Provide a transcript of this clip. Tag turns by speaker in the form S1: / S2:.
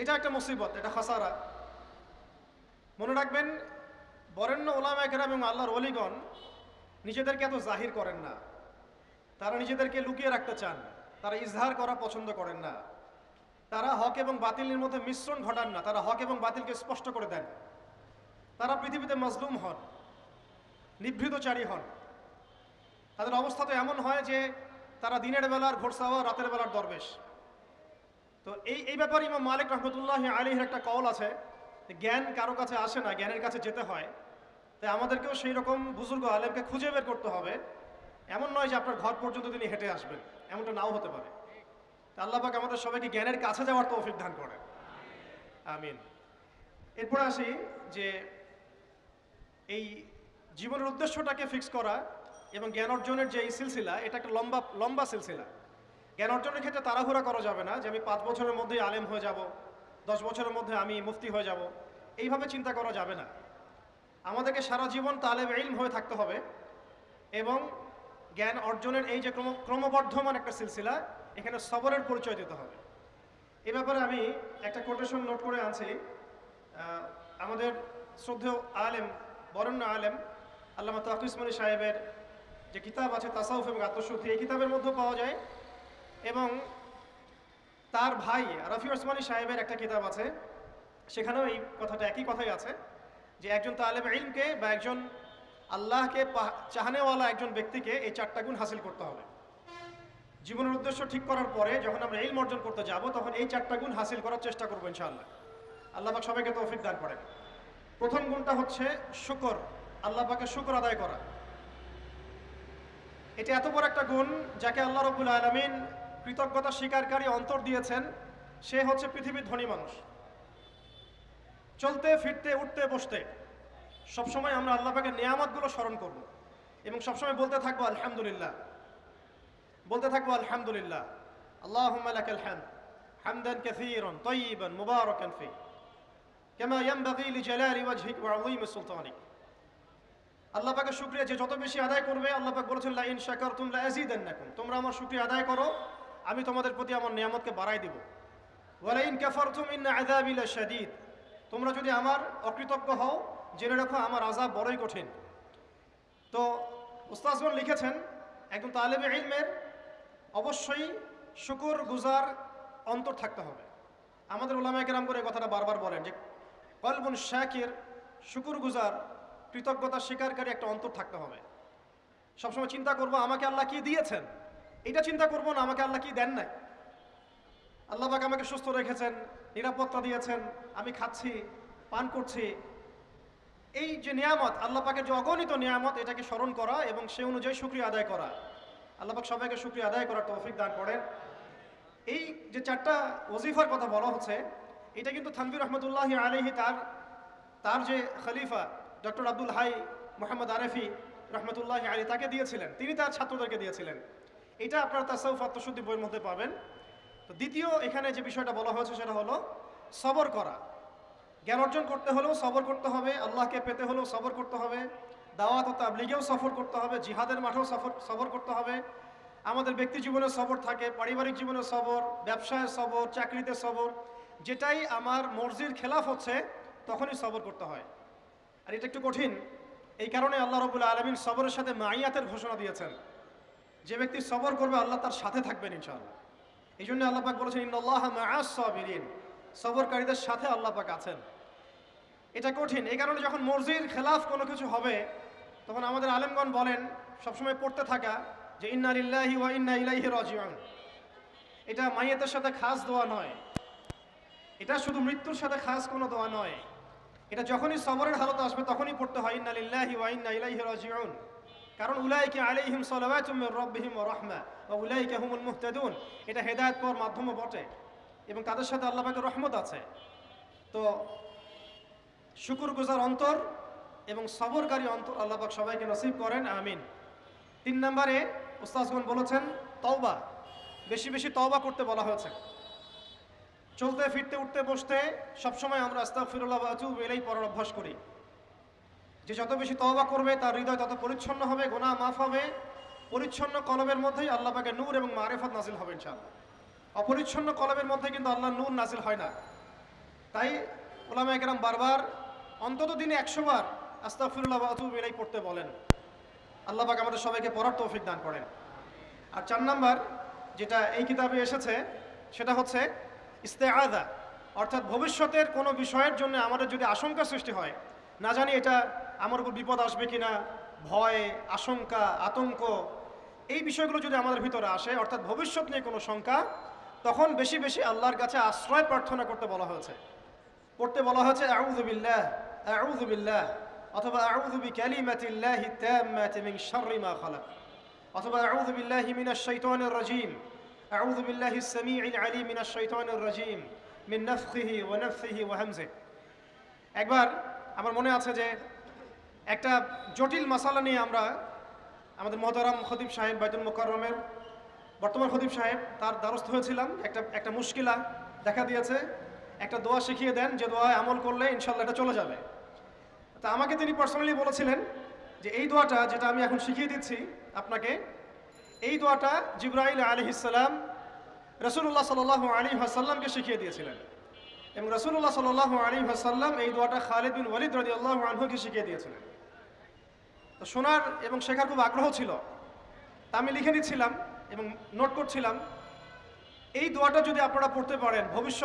S1: এটা একটা মুসিবত, এটা খাসারা। মনে রাখবেন, বরেণ্য ওলামা কেরাম এবং আল্লাহর অলিগণ নিজেদেরকে এত জাহির করেন না। তারা নিজেদেরকে লুকিয়ে রাখতে চান, তারা ইজহার করা পছন্দ করেন না। তারা হক এবং বাতিলের মধ্যে মিশ্রণ ঘটান না, তারা হক এবং বাতিলকে স্পষ্ট করে দেন। তারা পৃথিবীতে মজলুম হন, নিভৃতচারী হন। তাদের অবস্থা তো এমন হয় যে তারা দিনের বেলার ঘোরসাওয়া রাতের বেলার দরবেশ। তো এই এই ব্যাপারে ইমাম মালিক রহমতুল্লাহ আলীর একটা কল আছে জ্ঞান কারও কাছে আসে না, জ্ঞানের কাছে যেতে হয়। তাই আমাদেরকেও সেই রকম বুজুর্গ আলেমকে খুঁজে বের করতে হবে। এমন নয় যে আপনার ঘর পর্যন্ত তিনি হেঁটে আসবেন, এমনটা নাও হতে পারে। তা আল্লাহ পাক আমাদের সবাইকে জ্ঞানের কাছে যাওয়ার তৌফিক দান করেন। আমিন। এরপরে আসি যে এই জীবনের উদ্দেশ্যটাকে ফিক্স করা এবং জ্ঞান অর্জনের যে এই সিলসিলা, এটা একটা লম্বা লম্বা সিলসিলা। জ্ঞান অর্জনের ক্ষেত্রে তাড়াহুড়া করা যাবে না যে আমি পাঁচ বছরের মধ্যেই আলেম হয়ে যাব, দশ বছরের মধ্যে আমি মুফতি হয়ে যাব। এইভাবে চিন্তা করা যাবে না। আমাদেরকে সারা জীবন তালেব ইলম হয়ে থাকতে হবে এবং জ্ঞান অর্জনের এই যে ক্রম ক্রমবর্ধমান একটা সিলসিলা, এখানে সবরের পরিচয় দিতে হবে। এ ব্যাপারে আমি একটা কোটেশন নোট করে আনছি। আমাদের শ্রদ্ধেয় আলেম, বরণ্য আলেম, আল্লামা তাকিসমণি সাহেবের যে কিতাব আছে, তাসাউফ এবং আত্মশুদ্ধি, এই কিতাবের মধ্যেও পাওয়া যায়। এবং তার ভাই রফি ওসমানী সাহেবের একটা কিতাব আছে, সেখানেও এই কথাটা, একই কথাই আছে, যে একজন তালেব ইলমকে বা একজন আল্লাহকে চাহানেওয়ালা একজন ব্যক্তিকে এই চারটা গুণ হাসিল করতে হবে। জীবনের উদ্দেশ্য ঠিক করার পরে যখন আমরা ইলম অর্জন করতে যাব, তখন এই চারটা গুণ হাসিল করার চেষ্টা করব ইনশাআল্লাহ। আল্লাহ পাক সবাইকে তৌফিক দান করেন। প্রথম গুণটা হচ্ছে শুকর, আল্লাহ পাকে শুকর আদায় করা। এটা এত বড় একটা গুণ যাকে আল্লাহ রবুল আলমিন কৃতজ্ঞতা স্বীকারকারী অন্তর দিয়েছেন, সে হচ্ছে পৃথিবীর ধনী মানুষ। চলতে, ফিরতে, উঠতে, বসতে, সবসময় আমরা আল্লাহ পাকের নিয়ামতগুলো স্মরণ করব এবং সবসময় বলতে থাকব, আলহামদুলিল্লাহ। বলতে থাকব, আলহামদুলিল্লাহ। আল্লাহ হামদ। হামদান কাসীরান তাইয়িবান মুবারাকান ফি। কামা ইয়ানবাগি লিজালালি ওয়াজহিক ওয়া আযীমি সুলতানিক। আল্লাহ পাকের শুকরিয়া যে যত বেশি আদায় করবে, আল্লাহ পাক বলেছেন, লা ইন শাকারতুম লা আযীদান্নাকুম। তোমরা আমার শুকরিয়া আদায় করো। আমি তোমাদের প্রতি আমার নিয়ামতকে বাড়াই দিব। ওয়ালা ইন কাফারতুম ইন্না আযাবি লাশাদীদ। তোমরা যদি আমার অকৃতজ্ঞ হও, জেনে রাখো আমার আযাব বড়ই কঠিন। তো উস্তাজগণ লিখেছেন একজন তালেবে ইলমের অবশ্যই শুকুর গুজার অন্তর থাকতে হবে। আমাদের ওলামায় কেরাম করে কথাটা বারবার বলেন যে, কলবুন শাকির, শুকুর গুজার, কৃতজ্ঞতা স্বীকারকারী একটা অন্তর থাকতে হবে। সবসময় চিন্তা করব, আমাকে আল্লাহ কি দিয়েছেন? এটা চিন্তা করব না, আমাকে আল্লাহ কি দেন নাই? আল্লাহ আমাকে সুস্থ রেখেছেন, নিরাপত্তা দিয়েছেন, আমি খাচ্ছি, পান করছি। এই যে নিয়ামত, আল্লাহ পাকের যে অগণিত নিয়ামত, এটাকে স্মরণ করা এবং সে অনুযায়ী শুক্রিয়া আদায় করা। আল্লাহ পাক সবাইকে শুক্রিয়া আদায় করার তৌফিক দান করেন। এই যে চারটা ওজিফার কথা বলা হচ্ছে, এটা কিন্তু থানবির রহমতুল্লাহ আলহি তার তার যে খলিফা, ডক্টর আব্দুল হাই মোহাম্মদ আরেফি রহমতুল্লাহ আলী তাকে দিয়েছিলেন। তিনি তার ছাত্রদেরকে দিয়েছিলেন। এটা আপনারা তাসাউফ আত্মশুদ্ধি বইয়ের মধ্যে পাবেন। তো দ্বিতীয় এখানে যে বিষয়টা বলা হয়েছে সেটা হলো সবর করা। জ্ঞান অর্জন করতে হলেও সবর করতে হবে, আল্লাহকে পেতে হলেও সবর করতে হবে, দাওয়াত ও তাবলিগেও সফর করতে হবে, জিহাদের মাঠেও সফর, সবর করতে হবে। আমাদের ব্যক্তি জীবনে সবর থাকে, পারিবারিক জীবনে সবর, ব্যবসায় সবর, চাকরিতে সবর, যেটাই আমার মর্জির খেলাফ হচ্ছে, তখনই সবর করতে হয়। আর এটা একটু কঠিন, এই কারণে আল্লাহ রবুল্লা আলমিন সবরের সাথে মাইয়াতের ঘোষণা দিয়েছেন। যে ব্যক্তি সবর করবে, আল্লাহ তার সাথে থাকবেন ইনশাআল্লাহ। এই জন্য আল্লাহ পাক বলেছেন ইন্নআল্লাহ মাআস সাবিরিন। সবরকারীদের সাথে আল্লাহ পাক আছেন। এটা কঠিন। এই কারণে যখন মর্জির খেলাফ কোনো কিছু হবে, তখন আমাদের আলেমগণ বলেন, সবসময় পড়তে থাকা যে, ইন্না লিল্লাহি ওয়া ইন্না ইলাইহি রাজিউন। এটা মাইয়াতের সাথে খাস দোয়া নয়। এটা শুধু মৃত্যুর সাথে খাস কোনো দোয়া নয়। এটা যখনই সবরের হালত আসবে, তখনই পড়তে হয়, ইন্না লিল্লাহি ওয়া ইন্না ইলাইহি রাজিউন। কারণ উলাইকে আলাইহিম সালাওয়াতুম মির রাব্বিহিম ওয়া বা উলাইকে হুমুল মুহতাদুন। এটা হেদায়েত পাওয়ার মাধ্যমও বটে এবং তাদের সাথে আল্লাহ রহমত আছে। তো শুকুর গুজার অন্তর এবং সবরকারী অন্তর আল্লাহ পাক সবাইকে নসিব করেন, আমিন। তিন নম্বরে উস্তাজগণ বলেছেন, তওবা, বেশি বেশি তওবা করতে বলা হয়েছে। চলতে, ফিরতে, উঠতে, বসতে সবসময় আমরা আস্তাগফিরুল্লাহ ওয়া আতুবু ইলাইহি পড়ার অভ্যাস করি। যে যত বেশি তওবা করবে, তার হৃদয় তত পরিচ্ছন্ন হবে গোনা মাফ হবে। পরিচ্ছন্ন কলবের মধ্যেই আল্লাহ পাকে নূর এবং মারেফত নাজিল হবে ইনশাআল্লাহ। অপরিচ্ছন্ন কলবের মধ্যে কিন্তু আল্লাহ নূর নাজিল হয় না। তাই ওলামা একরাম বারবার, অন্তত দিনে একশো বার আস্তাফিরুল্লাহ আতুব এলাই পড়তে বলেন। আল্লাহ পাক আমাদের সবাইকে পড়ার তৌফিক দান করেন। আর চার নাম্বার যেটা এই কিতাবে এসেছে, সেটা হচ্ছে ইস্তেআদা অর্থাৎ ভবিষ্যতের কোনো বিষয়ের জন্য আমাদের যদি আশঙ্কা সৃষ্টি হয়, না জানি এটা আমার উপর বিপদ আসবে কিনা, ভয়, আশঙ্কা, আতঙ্ক, এই বিষয়গুলো যদি আমাদের ভিতরে আসে, অর্থাৎ ভবিষ্যৎ নিয়ে কোনো শঙ্কা, তখন বেশি বেশি আল্লাহর কাছে আশ্রয় প্রার্থনা করতে বলা হয়েছে। পড়তে বলা হয়েছে, আউযু বিল্লাহ আউযু বিল্লাহ অথবা, আউযু বিকালিমাতিল্লাহি তাম্মাতি মিন শাররি মা খালাক অথবা, আউযু বিল্লাহি মিনাশ শাইতানির রাজীম আউযু বিল্লাহি সামিউল আলিম মিনাশ শাইতানির রাজীম মিন নাফখিহি ওয়া একবার আমার মনে আছে যে একটা জটিল মশালা নিয়ে আমরা আমাদের মহতারাম খতিব সাহেব বাইতুল মোকাররমের বর্তমান খতিব সাহেব তার দ্বারস্থ হয়েছিলাম। একটা একটা মুশকিলা দেখা দিয়েছে। একটা দোয়া শিখিয়ে দেন যে দোয়ায় আমল করলে ইনশাল্লাহ এটা চলে যাবে। তা আমাকে তিনি পার্সোনালি বলেছিলেন যে এই দোয়াটা যেটা আমি এখন শিখিয়ে দিচ্ছি আপনাকে, এই দোয়াটা জিব্রাইল আলহিসাল্লাম রসুল্লাহ সাল আলী হাসাল্লামকে শিখিয়ে দিয়েছিলেন। এবং রসুল্লাহ সাল আলী হাসাল্লাম এই দোয়াটা খালিদ বিন ওয়ালিদ রদি আল্লাহ আনহুকে শিখিয়ে দিয়েছিলেন। তো শোনার এবং শেখার খুব আগ্রহ ছিল। তা আমি লিখে নিচ্ছিলাম এবং নোট করছিলাম। এই দোয়াটা যদি আপনারা পড়তে পারেন, ভবিষ্যৎ